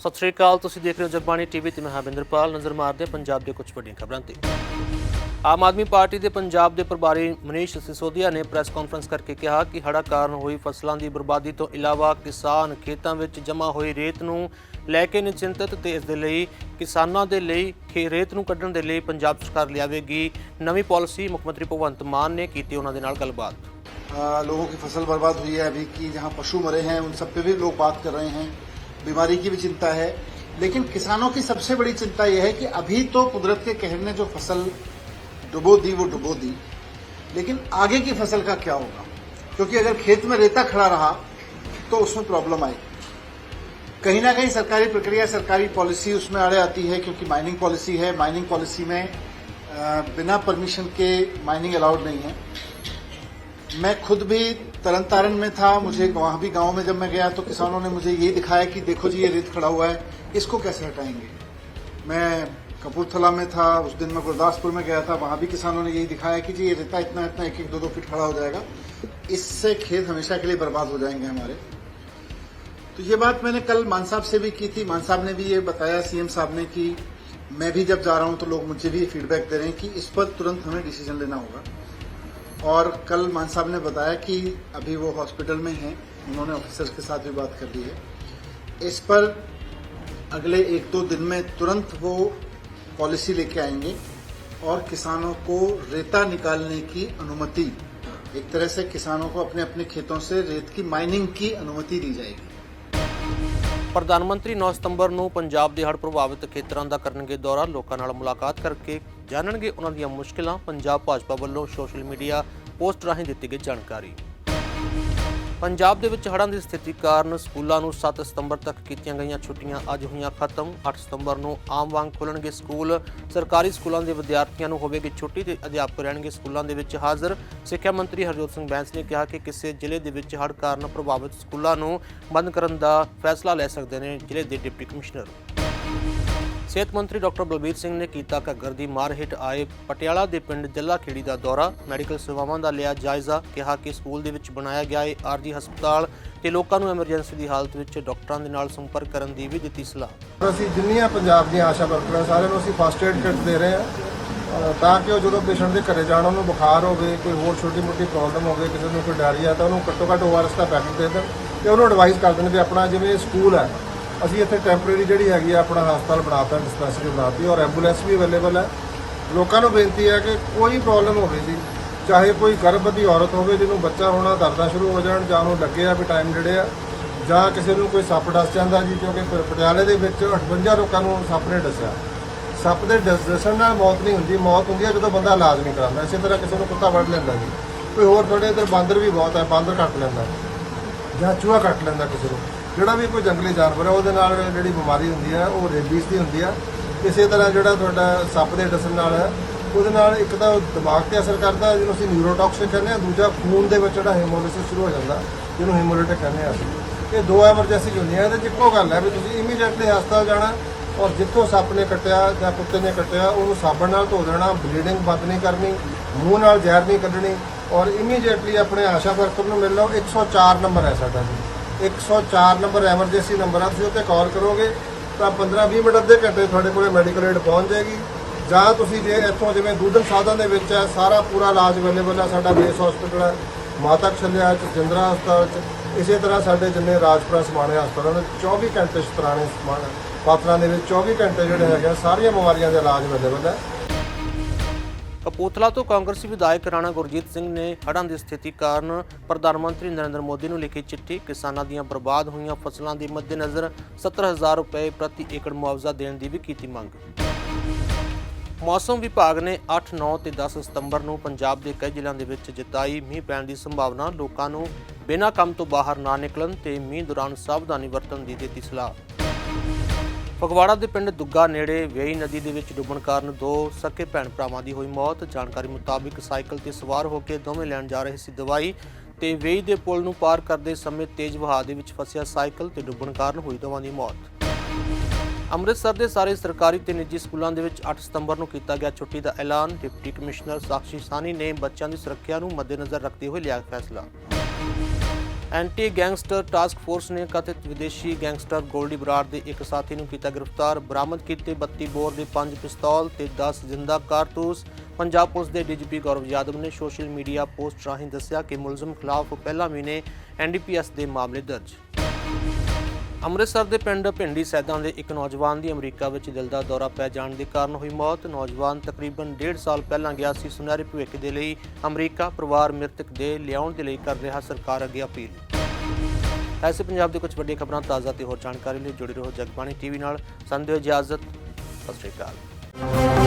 ਸਤਿ ਸ਼੍ਰੀ ਅਕਾਲ ਤੁਸੀਂ ਦੇਖ ਰਹੇ ਹੋ ਜਗਬਾਣੀ ਟੀਵੀ ਤੇ ਮੈਂ ਹਰਵਿੰਦਰਪਾਲ ਨਜ਼ਰ ਮਾਰਦੇ ਹਾਂ ਪੰਜਾਬ ਦੇ ਕੁਝ ਵੱਡੀਆਂ ਖਬਰਾਂ ਤੇ ਆਮ ਆਦਮੀ ਪਾਰਟੀ ਦੇ ਪੰਜਾਬ ਦੇ ਪ੍ਰਭਾਰੀ ਮਨੀਸ਼ ਸਿਸੋਦੀਆ ਨੇ ਪ੍ਰੈਸ ਕਾਨਫਰੰਸ ਕਰਕੇ ਕਿਹਾ ਕਿ ਹੜ੍ਹਾਂ ਕਾਰਨ ਹੋਈ ਫਸਲਾਂ ਦੀ ਬਰਬਾਦੀ ਤੋਂ ਇਲਾਵਾ ਕਿਸਾਨ ਖੇਤਾਂ ਵਿੱਚ ਜਮ੍ਹਾਂ ਹੋਈ ਰੇਤ ਨੂੰ ਲੈ ਕੇ ਨਿਚਿੰਤਤ ਤੇ ਇਸ ਦੇ ਲਈ ਕਿਸਾਨਾਂ ਦੇ ਲਈ ਖੇ ਰੇਤ ਨੂੰ ਕੱਢਣ ਦੇ ਲਈ ਪੰਜਾਬ ਸਰਕਾਰ ਲਿਆਵੇਗੀ ਨਵੀਂ ਪਾਲਿਸੀ ਮੁੱਖ ਮੰਤਰੀ ਭਗਵੰਤ ਮਾਨ ਨੇ ਕੀਤੀ ਉਹਨਾਂ ਦੇ ਨਾਲ ਗੱਲਬਾਤ आ, लोगों की फसल बर्बाद हुई है अभी की जहां पशु मरे हैं उन सब पे भी लोग बात कर रहे हैं बीमारी की भी चिंता है। लेकिन किसानों की सबसे बड़ी चिंता यह है कि अभी तो कुदरत के कहर ने जो फ़सल डुबो दी, वो डुबो दी। लेकिन आगे की फ़सल का क्या होगा? क्योंकि अगर खेत में रेता खड़ा रहा तो उसमें प्रॉब्लम आएगी। कहीं ना कहीं सरकारी प्रक्रिया, सरकारी पॉलिसी उसमें आड़े आती है, क्योंकि माइनिंग पॉलिसी है। माइनिंग पॉलिसी में बिना परमिशन के माइनिंग अलाउड नहीं है। मैं खुद भी तरन तारण में था, मुझे वहाँ भी गाँव में जब मैं गया तो किसानों ने मुझे ये दिखाया कि देखो जी, ये रेत खड़ा हुआ है, इसको कैसे हटाएँगे? मैं कपूरथला में था, उस दिन मैं गुरदासपुर में गया था, वहाँ भी किसानों ने यही दिखाया कि जी, ये रेता इतना इतना एक एक दो दो फीट खड़ा हो जाएगा। इससे खेत हमेशा के लिए बर्बाद हो जाएँगे हमारे। तो ये बात मैंने कल मान साहब से भी की थी, मान साहब ने भी ये बताया, सीएम साहब ने कि मैं भी जब जा रहा हूँ तो लोग मुझे भी फीडबैक दे रहे हैं कि इस पर तुरंत हमें डिसीज़न लेना होगा। और कल मान साहब ने बताया कि अभी वो हॉस्पिटल में हैं, उन्होंने ऑफिसर्स के साथ भी बात कर ली है। इस पर अगले एक दो दिन में तुरंत वो पॉलिसी लेके आएँगे और किसानों को रेता निकालने की अनुमति, एक तरह से किसानों को अपने अपने खेतों से रेत की माइनिंग की अनुमति दी जाएगी। ਪ੍ਰਧਾਨ ਮੰਤਰੀ 9 ਸਤੰਬਰ ਨੂੰ ਪੰਜਾਬ ਦੇ ਹੜ੍ਹ ਪ੍ਰਭਾਵਿਤ ਖੇਤਰਾਂ ਦਾ ਕਰਨਗੇ ਦੌਰਾ। ਲੋਕਾਂ ਨਾਲ ਮੁਲਾਕਾਤ ਕਰਕੇ ਜਾਣਨਗੇ ਉਹਨਾਂ ਦੀਆਂ ਮੁਸ਼ਕਲਾਂ। ਪੰਜਾਬ ਭਾਜਪਾ ਵੱਲੋਂ ਸੋਸ਼ਲ ਮੀਡੀਆ ਪੋਸਟ ਰਾਹੀਂ ਦਿੱਤੀ ਗਈ ਜਾਣਕਾਰੀ। ਪੰਜਾਬ ਦੇ ਵਿੱਚ ਹੜ੍ਹਾਂ ਦੀ ਸਥਿਤੀ ਕਾਰਨ ਸਕੂਲਾਂ ਨੂੰ 7 ਸਤੰਬਰ ਤੱਕ ਕੀਤੀਆਂ ਗਈਆਂ ਛੁੱਟੀਆਂ। ਅੱਜ ਹੋਈਆਂ ਖਤਮ। 8 ਸਤੰਬਰ ਨੂੰ ਆਮ ਵਾਂਗ ਖੁੱਲਣਗੇ ਸਕੂਲ। ਸਰਕਾਰੀ ਸਕੂਲਾਂ ਦੇ ਵਿਦਿਆਰਥੀਆਂ ਨੂੰ ਹੋਵੇਗੀ ਛੁੱਟੀ ਤੇ ਅਧਿਆਪਕ ਰਹਿਣਗੇ ਸਕੂਲਾਂ ਦੇ ਵਿੱਚ ਹਾਜ਼ਰ। ਸਿੱਖਿਆ ਮੰਤਰੀ ਹਰਜੋਤ ਸਿੰਘ ਬੈਂਸ ਨੇ ਕਿਹਾ ਕਿ ਕਿਸੇ ਜ਼ਿਲ੍ਹੇ ਦੇ ਵਿੱਚ ਹੜ੍ਹ ਕਾਰਨ ਪ੍ਰਭਾਵਿਤ ਸਕੂਲਾਂ ਨੂੰ ਬੰਦ ਕਰਨ ਦਾ ਫੈਸਲਾ ਲੈ ਸਕਦੇ ਨੇ ਜ਼ਿਲ੍ਹੇ ਦੇ ਡਿਪਟੀ ਕਮਿਸ਼ਨਰ। ਸਿਹਤ ਮੰਤਰੀ ਡਾਕਟਰ ਬਲਬੀਰ ਸਿੰਘ ਨੇ ਕੀਤਾ ਘੱਗਰ ਦੀ ਮਾਰ ਹੇਠ ਆਏ ਪਟਿਆਲਾ ਦੇ ਪਿੰਡ ਜੱਲਾ ਖੇੜੀ ਦਾ ਦੌਰਾ। ਮੈਡੀਕਲ ਸੇਵਾਵਾਂ ਦਾ ਲਿਆ ਜਾਇਜ਼ਾ, ਕਿਹਾ ਕਿ ਸਕੂਲ ਦੇ ਵਿੱਚ ਬਣਾਇਆ ਗਿਆ ਹੈ ਆਰਜੀ ਹਸਪਤਾਲ ਤੇ ਲੋਕਾਂ ਨੂੰ ਐਮਰਜੈਂਸੀ ਦੀ ਹਾਲਤ ਵਿੱਚ ਡਾਕਟਰਾਂ ਦੇ ਨਾਲ ਸੰਪਰਕ ਕਰਨ ਦੀ ਵੀ ਦਿੱਤੀ ਸਲਾਹ। ਅਸੀਂ ਜਿੰਨੀਆਂ ਪੰਜਾਬ ਦੀਆਂ ਆਸ਼ਾ ਵਰਕਰਾਂ ਸਾਰਿਆਂ ਨੂੰ ਅਸੀਂ ਫਸਟ ਏਡ ਕਿੱਟ ਦੇ ਰਹੇ ਹਾਂ ਤਾਂ ਕਿ ਉਹ ਜਦੋਂ ਪੇਸ਼ੈਂਟ ਦੇ ਘਰੇ ਜਾਣ, ਉਹਨੂੰ ਬੁਖਾਰ ਹੋਵੇ, ਕੋਈ ਹੋਰ ਛੋਟੀ ਮੋਟੀ ਪ੍ਰੋਬਲਮ ਹੋਵੇ, ਕਿਸੇ ਨੂੰ ਕੋਈ ਡਾਇਰੀਆ ਤਾਂ ਉਹਨੂੰ ਘੱਟੋ ਘੱਟ ਓਆਰਐਸ ਦਾ ਪੈਕਟ ਦੇ ਦੇਣ ਤੇ ਉਹਨੂੰ ਐਡਵਾਈਸ ਕਰ ਦੇਣ ਵੀ ਆਪਣਾ ਜਿਵੇਂ ਸਕੂਲ ਹੈ ਅਸੀਂ ਇੱਥੇ ਟੈਂਪਰੇਰੀ ਜਿਹੜੀ ਹੈਗੀ ਆ ਆਪਣਾ ਹਸਪਤਾਲ ਬਣਾਤਾ ਡਿਸਪੈਂਸਰੀ ਬਣਾਤੀ ਔਰ ਐਂਬੂਲੈਂਸ ਵੀ ਅਵੇਲੇਬਲ ਹੈ। ਲੋਕਾਂ ਨੂੰ ਬੇਨਤੀ ਹੈ ਕਿ ਕੋਈ ਪ੍ਰੋਬਲਮ ਹੋਵੇ ਜੀ, ਚਾਹੇ ਕੋਈ ਗਰਭਵਤੀ ਔਰਤ ਹੋਵੇ ਜਿਹਨੂੰ ਬੱਚਾ ਹੋਣਾ, ਦਰਦਾਂ ਸ਼ੁਰੂ ਹੋ ਜਾਣ ਜਾਂ ਉਹਨੂੰ ਲੱਗੇ ਆ ਵੀ ਟਾਈਮ ਜਿਹੜੇ ਆ, ਜਾਂ ਕਿਸੇ ਨੂੰ ਕੋਈ ਸੱਪ ਡਸ ਜਾਂਦਾ ਜੀ, ਕਿਉਂਕਿ ਪ- ਪਟਿਆਲੇ ਦੇ ਵਿੱਚ 58 ਲੋਕਾਂ ਨੂੰ ਸੱਪ ਨੇ ਡਸਿਆ। ਸੱਪ ਦੇ ਡਸਣ ਨਾਲ ਮੌਤ ਨਹੀਂ ਹੁੰਦੀ, ਮੌਤ ਹੁੰਦੀ ਹੈ ਜਦੋਂ ਬੰਦਾ ਇਲਾਜ ਨਹੀਂ ਕਰਾਉਂਦਾ। ਇਸੇ ਤਰ੍ਹਾਂ ਕਿਸੇ ਨੂੰ ਕੁੱਤਾ ਵੱਢ ਲੈਂਦਾ ਜੀ। ਕੋਈ ਹੋਰ ਤੁਹਾਡੇ ਇੱਧਰ ਬਾਂਦਰ ਵੀ ਬਹੁਤ ਹੈ, ਬਾਂਦਰ ਕੱਟ ਲੈਂਦਾ। ਜਾਂ ਚੂਹਾ ਕੱਟ ਲੈਂਦਾ ਕਿਸੇ ਨੂੰ। ਜਿਹੜਾ ਵੀ ਕੋਈ ਜੰਗਲੀ ਜਾਨਵਰ ਹੈ ਉਹਦੇ ਨਾਲ ਜਿਹੜੀ ਬਿਮਾਰੀ ਹੁੰਦੀ ਹੈ ਉਹ ਰੇਬੀਜ਼ ਦੀ ਹੁੰਦੀ ਹੈ ਇਸੇ ਤਰ੍ਹਾਂ ਜਿਹੜਾ ਤੁਹਾਡਾ ਸੱਪ ਦੇ ਡਸਣ ਨਾਲ ਹੈ ਉਹਦੇ ਨਾਲ ਇੱਕ ਤਾਂ ਦਿਮਾਗ ਤੇ ਅਸਰ ਕਰਦਾ, ਜਿਹਨੂੰ ਅਸੀਂ ਨਿਊਰੋਟੌਕਸਿਕ ਕਹਿੰਦੇ ਆ, ਦੂਜਾ ਖੂਨ ਦੇ ਵਿੱਚ ਜਿਹੜਾ ਹੀਮੋਲਿਸਿਸ ਸ਼ੁਰੂ ਹੋ ਜਾਂਦਾ, ਜਿਹਨੂੰ ਹੀਮੋਲਿਟਿਕ ਕਹਿੰਦੇ ਆ ਅਸੀਂ। ਇਹ ਦੋ ਐਮਰਜੈਂਸੀ ਹੁੰਦੀਆਂ, ਇਹਦੇ 'ਚ ਇੱਕੋ ਗੱਲ ਹੈ ਵੀ ਤੁਸੀਂ ਇਮੀਡੀਏਟਲੀ ਹਸਪਤਾਲ ਜਾਣਾ, ਔਰ ਜਿੱਥੋਂ ਸੱਪ ਨੇ ਕੱਟਿਆ ਜਾਂ ਕੁੱਤੇ ਨੇ ਕੱਟਿਆ, ਉਹਨੂੰ ਸਾਬਣ ਨਾਲ ਧੋ ਦੇਣਾ ਬਲੀਡਿੰਗ ਬੰਦ ਨਹੀਂ ਕਰਨੀ, ਮੂੰਹ ਨਾਲ ਜ਼ਹਿਰ ਨਹੀਂ ਕੱਢਣੀ, ਔਰ ਇਮੀਡੀਏਟਲੀ ਆਪਣੇ ਆਸ਼ਾ ਵਰਕਰ ਨੂੰ ਮਿਲ ਲਓ 104 ਨੰਬਰ ਹੈ ਸਾਡਾ ਜੀ। 104 ਨੰਬਰ ਐਮਰਜੈਂਸੀ ਨੰਬਰ ਆ ਤੁਸੀਂ ਉੱਤੇ ਕਾਲ ਕਰੋਗੇ ਤਾਂ 15-20 ਮਿੰਟ ਅੱਧੇ ਘੰਟੇ ਤੁਹਾਡੇ ਕੋਲੇ ਮੈਡੀਕਲ ਏਡ ਪਹੁੰਚ ਜਾਏਗੀ। ਜਾਂ ਤੁਸੀਂ ਜੇ ਇੱਥੋਂ ਜਿਵੇਂ ਦੂਧਨ ਸਾਧਨ ਦੇ ਵਿੱਚ ਹੈ ਸਾਰਾ ਪੂਰਾ ਇਲਾਜ ਅਵੇਲੇਬਲ ਹੈ ਸਾਡਾ ਬੇਸ ਹਸਪੀਟਲ ਹੈ ਮਾਤਾ ਛੱਲਿਆ ਚ ਜਿੰਦਰਾ ਹਸਪਤਾਲ ਚ ਇਸੇ ਤਰ੍ਹਾਂ ਸਾਡੇ ਜਿੰਨੇ ਰਾਜਪੁਰਾ ਸਮਾਣੇ ਹਸਪਤਾਲਾਂ ਦੇ 24 ਘੰਟੇ ਸ਼ਤਰਾਣੇ ਸਮਾਨ ਪਾਤਰਾਂ ਦੇ ਵਿੱਚ 24 ਘੰਟੇ ਜਿਹੜੇ ਹੈਗੇ ਆ, ਸਾਰੀਆਂ ਬਿਮਾਰੀਆਂ ਦਾ ਇਲਾਜ ਅਵੇਲੇਬਲ ਹੈ। ਕਪੂਰਥਲਾ ਤੋਂ ਕਾਂਗਰਸੀ ਵਿਧਾਇਕ ਰਾਣਾ ਗੁਰਜੀਤ ਸਿੰਘ ਨੇ ਹੜ੍ਹਾਂ ਦੀ ਸਥਿਤੀ ਕਾਰਨ ਪ੍ਰਧਾਨ ਮੰਤਰੀ ਨਰਿੰਦਰ ਮੋਦੀ ਨੂੰ ਲਿਖੀ ਚਿੱਠੀ ਕਿਸਾਨਾਂ ਦੀਆਂ ਬਰਬਾਦ ਹੋਈਆਂ ਫਸਲਾਂ ਦੇ ਮੱਦੇਨਜ਼ਰ 70000 ਰੁਪਏ ਪ੍ਰਤੀ ਏਕੜ ਮੁਆਵਜ਼ਾ ਦੇਣ ਦੀ ਵੀ ਕੀਤੀ ਮੰਗ। ਮੌਸਮ ਵਿਭਾਗ ਨੇ 8, 9 ਤੇ 10 ਸਤੰਬਰ ਨੂੰ ਪੰਜਾਬ ਦੇ ਕਈ ਜ਼ਿਲ੍ਹਿਆਂ ਦੇ ਵਿੱਚ ਜਤਾਈ ਮੀਂਹ ਪੈਣ ਦੀ ਸੰਭਾਵਨਾ ਲੋਕਾਂ ਨੂੰ ਬਿਨਾਂ ਕੰਮ ਤੋਂ ਬਾਹਰ ਨਾ ਨਿਕਲਣ ਤੇ ਮੀਂਹ ਦੌਰਾਨ ਸਾਵਧਾਨੀ ਵਰਤਣ ਦੀ ਦਿੱਤੀ ਸਲਾਹ। ਫਗਵਾੜਾ ਦੇ ਪਿੰਡ ਦੁੱਗਾ ਨੇੜੇ ਵੇਈ ਨਦੀ ਦੇ ਵਿੱਚ ਡੁੱਬਣ ਕਾਰਨ ਦੋ ਸਕੇ ਭੈਣ ਭਰਾਵਾਂ ਦੀ ਹੋਈ ਮੌਤ। ਜਾਣਕਾਰੀ ਮੁਤਾਬਿਕ ਸਾਈਕਲ ਤੇ ਸਵਾਰ ਹੋ ਕੇ ਦੋਵੇਂ ਲੈਣ ਜਾ ਰਹੇ ਸੀ ਦਵਾਈ ਤੇ ਵੇਈ ਦੇ ਪੁਲ ਨੂੰ ਪਾਰ ਕਰਦੇ ਸਮੇਂ ਤੇਜ਼ ਵਹਾਅ ਦੇ ਵਿੱਚ ਫਸਿਆ ਸਾਈਕਲ ਤੇ ਡੁੱਬਣ ਕਾਰਨ ਹੋਈ ਦੋਵਾਂ ਦੀ ਮੌਤ। ਅੰਮ੍ਰਿਤਸਰ ਦੇ ਸਾਰੇ ਸਰਕਾਰੀ ਤੇ ਨਿੱਜੀ ਸਕੂਲਾਂ ਦੇ ਵਿੱਚ 8 ਸਤੰਬਰ ਨੂੰ ਕੀਤਾ ਗਿਆ ਛੁੱਟੀ ਦਾ ਐਲਾਨ। ਡਿਪਟੀ ਕਮਿਸ਼ਨਰ ਸਾਕਸ਼ੀ ਸਾਨੀ ਨੇ ਬੱਚਿਆਂ ਦੀ ਸੁਰੱਖਿਆ ਨੂੰ ਮੱਦੇਨਜ਼ਰ ਰੱਖਦੇ ਹੋਏ ਲਿਆ ਫੈਸਲਾ। ਐਂਟੀ ਗੈਂਗਸਟਰ ਟਾਸਕ ਫੋਰਸ ਨੇ ਕਥਿਤ ਵਿਦੇਸ਼ੀ ਗੈਂਗਸਟਰ ਗੋਲਡੀ ਬਰਾੜ ਦੇ ਇੱਕ ਸਾਥੀ ਨੂੰ ਕੀਤਾ ਗ੍ਰਿਫਤਾਰ, ਬਰਾਮਦ ਕੀਤੇ 32 ਬੋਰ ਦੇ 5 ਪਿਸਤੌਲ ਤੇ 10 ਜ਼ਿੰਦਾ ਕਾਰਤੂਸ। ਪੰਜਾਬ ਪੁਲਿਸ ਦੇ ਡੀਜੀਪੀ ਗੌਰਵ ਯਾਦਵ ਨੇ ਸੋਸ਼ਲ ਮੀਡੀਆ ਪੋਸਟ ਰਾਹੀਂ ਦੱਸਿਆ ਕਿ ਮੁਲਜ਼ਮ ਖਿਲਾਫ ਪਹਿਲਾ ਮਹੀਨੇ ਐਨਡੀਪੀਐਸ ਦੇ ਮਾਮਲੇ ਦਰਜ। ਅੰਮ੍ਰਿਤਸਰ ਦੇ ਪਿੰਡ ਭਿੰਡੀ ਸੈਦਾਂ ਦੇ ਇੱਕ ਨੌਜਵਾਨ ਦੀ ਅਮਰੀਕਾ ਵਿੱਚ ਦਿਲ ਦਾ ਦੌਰਾ ਪੈ ਜਾਣ ਦੇ ਕਾਰਨ ਹੋਈ ਮੌਤ। ਨੌਜਵਾਨ ਤਕਰੀਬਨ 1.5 ਸਾਲ ਪਹਿਲਾਂ ਗਿਆ ਸੀ ਸੁਨਹਿਰੇ ਭਵਿੱਖ ਦੇ ਲਈ। ਅਮਰੀਕਾ ਪਰਿਵਾਰ ਮ੍ਰਿਤਕ ਦੇ ਲਿਆਉਣ ਦੇ ਲਈ ਕਰ ਰਿਹਾ ਸਰਕਾਰ ਅੱਗੇ ਅਪੀਲ। ਐਸੇ ਪੰਜਾਬ ਦੇ ਕੁਝ ਵੱਡੀਆਂ ਖਬਰਾਂ ਤਾਜ਼ਾ ਤੇ ਹੋਰ ਜਾਣਕਾਰੀ ਲਈ ਜੁੜੇ ਰਹੋ ਜਗਬਾਣੀ ਟੀਵੀ ਨਾਲ। ਸੰਦੇਹ ਇਜਾਜ਼ਤ, ਸਤਿ ਸ਼੍ਰੀ ਅਕਾਲ।